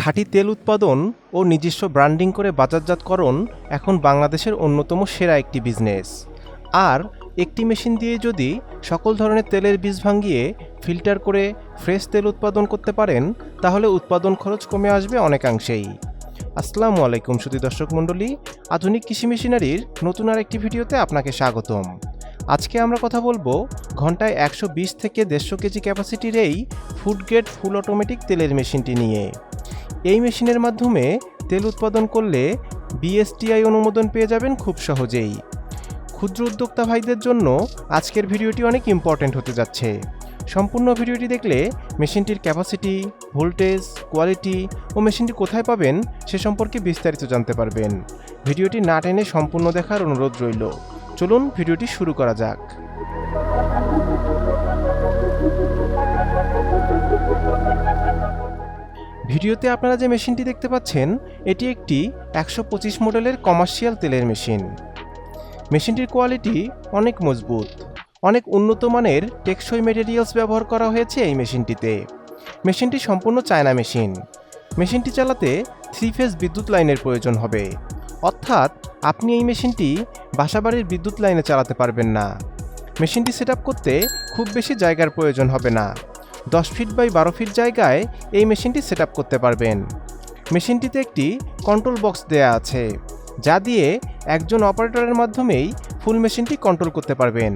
খাঁটি তেল উৎপাদন ও নিজস্ব ব্র্যান্ডিং করে বাজারজাতকরণ এখন বাংলাদেশের অন্যতম সেরা একটি বিজনেস। আর একটি মেশিন দিয়ে যদি সকল ধরনের তেলের বীজ ভাঙিয়ে ফিল্টার করে ফ্রেশ তেল উৎপাদন করতে পারেন, তাহলে উৎপাদন খরচ কমে আসবে অনেকাংশেই। আসসালামু আলাইকুম সুধী দর্শক মণ্ডলী, আধুনিক কৃষি মেশিনারির নতুন আর একটি ভিডিওতে আপনাকে স্বাগতম। আজকে আমরা কথা বলব ঘন্টায় একশো বিশ থেকে দেড়শো কেজি ক্যাপাসিটির এই ফুড গ্রেড ফুল অটোমেটিক তেলের মেশিনটি নিয়ে। এই মেশিনের মাধ্যমে তেল উৎপাদন করলে বিএসটিআই অনুমোদন পেয়ে যাবেন খুব সহজেই। ক্ষুদ্র উদ্যোক্তা ভাইদের জন্য আজকের ভিডিওটি অনেক ইম্পর্ট্যান্ট হতে যাচ্ছে। সম্পূর্ণ ভিডিওটি দেখলে মেশিনটির ক্যাপাসিটি ভোল্টেজ কোয়ালিটি ও মেশিনটি কোথায় পাবেন সে সম্পর্কে বিস্তারিত জানতে পারবেন। ভিডিওটি না টেনে সম্পূর্ণ দেখার অনুরোধ রইল। চলুন ভিডিওটি শুরু করা যাক। ভিডিওতে আপনারা যে মেশিনটি দেখতে পাচ্ছেন, এটি একটি একশো পঁচিশ মডেলের কমার্শিয়াল তেলের মেশিন। মেশিনটির কোয়ালিটি অনেক মজবুত, অনেক উন্নত মানের টেকসই মেটেরিয়ালস ব্যবহার করা হয়েছে এই মেশিনটিতে। মেশিনটি সম্পূর্ণ চায়না মেশিন। মেশিনটি চালাতে থ্রি ফেজ বিদ্যুৎ লাইনের প্রয়োজন হবে। অর্থাৎ, আপনি এই মেশিনটি বাসাবাড়ির বিদ্যুৎ লাইনে চালাতে পারবেন না। মেশিনটি সেট করতে খুব বেশি জায়গার প্রয়োজন হবে না। দশ ফিট বাই বারো ফিট জায়গায় এই মেশিনটি সেট করতে পারবেন। মেশিনটিতে একটি কন্ট্রোল বক্স দেয়া আছে, যা দিয়ে একজন অপারেটরের মাধ্যমেই ফুল মেশিনটি কন্ট্রোল করতে পারবেন।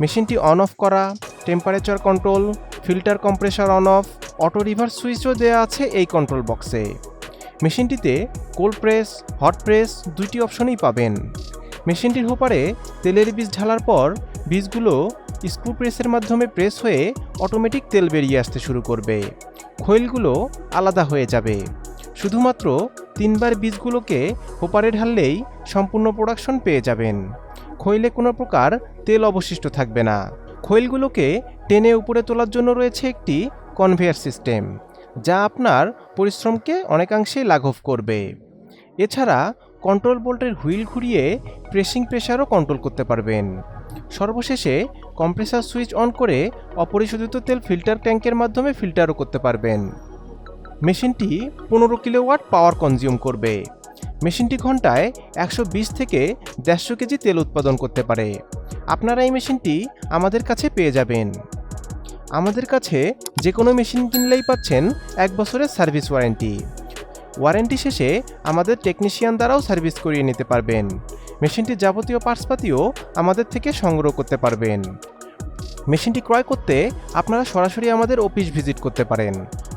মেশিনটি অন অফ করা temperature control filter compressor on off auto reverse সুইচও দেওয়া আছে এই কন্ট্রোল বক্সে মেশিনটিতে কোল্ড প্রেস হট প্রেস দুইটি অপশনই পাবেন। মেশিনটির হোপারে তেলের বীজ ঢালার পর বীজগুলো স্ক্রু প্রেসের মাধ্যমে প্রেস হয়ে অটোমেটিক তেল বেরিয়ে আসতে শুরু করবে। খৈলগুলো আলাদা হয়ে যাবে। শুধুমাত্র তিনবার বীজগুলোকে হোপারে ঢাললেই সম্পূর্ণ প্রোডাকশন পেয়ে যাবেন। খৈলে কোনো প্রকার তেল অবশিষ্ট থাকবে না। খৈলগুলোকে টেনে উপরে তোলার জন্য রয়েছে একটি কনভেয়ার সিস্টেম যা আপনার পরিশ্রমকে অনেকাংশেই লাঘব করবে। এছাড়া কন্ট্রোল বোল্টের হুইল ঘুরিয়ে প্রেসিং প্রেশারও কন্ট্রোল করতে পারবেন। সর্বশেষে কম্প্রেসার সুইচ অন করে অপরিশোধিত তেল ফিল্টার ট্যাঙ্কের মাধ্যমে ফিল্টারও করতে পারবেন। মেশিনটি পনেরো কিলোওয়াট পাওয়ার কনজিউম করবে। মেশিনটি ঘন্টায় একশো বিশ থেকে দেড়শো কেজি তেল উৎপাদন করতে পারে। আপনারা এই মেশিনটি আমাদের কাছে পেয়ে যাবেন। আমাদের কাছে যে কোনো মেশিন কিনলেই পাচ্ছেন এক বছরের সার্ভিস ওয়ারেন্টি। ওয়ারেন্টি শেষে আমাদের টেকনিশিয়ান দ্বারাও সার্ভিস করিয়ে নিতে পারবেন। মেশিনটির যাবতীয় পার্টসপাতিও আমাদের থেকে সংগ্রহ করতে পারবেন। মেশিনটি ক্রয় করতে আপনারা সরাসরি আমাদের অফিস ভিজিট করতে পারেন,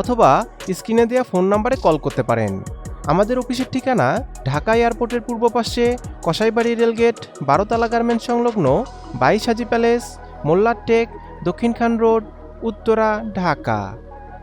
অথবা স্ক্রিনে দেওয়া ফোন নাম্বারে কল করতে পারেন। আমাদের অফিসের ঠিকানা ঢাকা এয়ারপোর্টের পূর্ব পাশে কসাইবাড়ি রেলগেট বারোতলা গার্মেন্ট সংলগ্ন বাইশ হাজি প্যালেস, মোল্লার টেক দক্ষিণখান রোড, উত্তরা, ঢাকা।